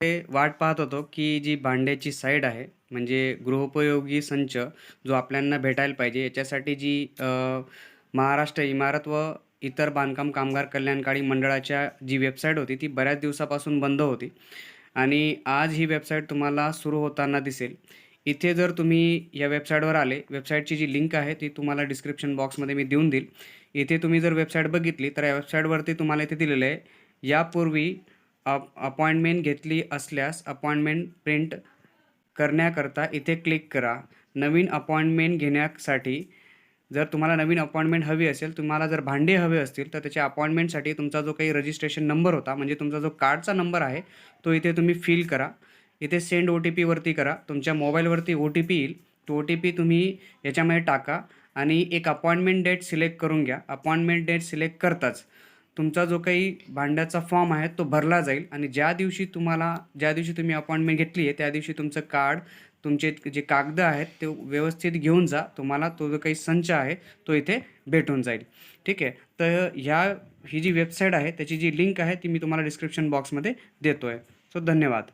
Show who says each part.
Speaker 1: ते वाट पाहत होतो की जी भांड्याची साईड आहे म्हणजे गृहोपयोगी संच जो आपल्यांना भेटायला पाहिजे याच्यासाठी जी अ, महाराष्ट्र इमारत व इतर बांधकाम कामगार कल्याणकारी मंडळाच्या जी वेबसाईट होती ती बऱ्याच दिवसापासून बंद होती. आणि आज ही वेबसाईट तुम्हाला सुरू होताना दिसेल. इथे जर तुम्ही या वेबसाईटवर आले वेबसाईटची जी लिंक आहे ती तुम्हाला डिस्क्रिप्शन बॉक्समध्ये मी देऊन देईल. इथे तुम्ही जर वेबसाईट बघितली तर या वेबसाईटवरती तुम्हाला इथे दिलेलं आहे यापूर्वी अप अपॉइंटमेंट घेतली असल्यास अपॉइंटमेंट प्रिंट करण्याकरता इथे क्लिक करा. नवीन अपॉइंटमेंट घेण्यासाठी जर तुम्हाला नवीन अपॉइंटमेंट हवी असेल तुम्हाला जर भांडे हवे असतील तर त्याच्या अपॉइंटमेंटसाठी तुमचा जो काही रजिस्ट्रेशन नंबर होता म्हणजे तुमचा जो कार्डचा नंबर आहे तो इथे तुम्ही फिल करा. इथे सेंड ओ टी पीवरती करा. तुमच्या मोबाईलवरती ओ टी पी येईल. तो ओ टी पी तुम्ही याच्यामध्ये टाका आणि एक अपॉइंटमेंट डेट सिलेक्ट करून घ्या. अपॉइंटमेंट डेट सिलेक्ट करताच तुमचा जो काही भांड्याचा फॉर्म आहे तो भरला जाईल आणि ज्या दिवशी तुम्हाला ज्या दिवशी तुम्ही अपॉइंटमेंट घेतली आहे त्या दिवशी तुमचं कार्ड तुमचे जे कागद आहेत ते व्यवस्थित घेऊन जा. तुम्हाला तो जो काही संच आहे तो इथे भेटून जाईल. ठीक आहे? तर ह्या ही जी वेबसाईट आहे त्याची जी लिंक आहे ती मी तुम्हाला डिस्क्रिप्शन बॉक्समध्ये देतो आहे सो धन्यवाद.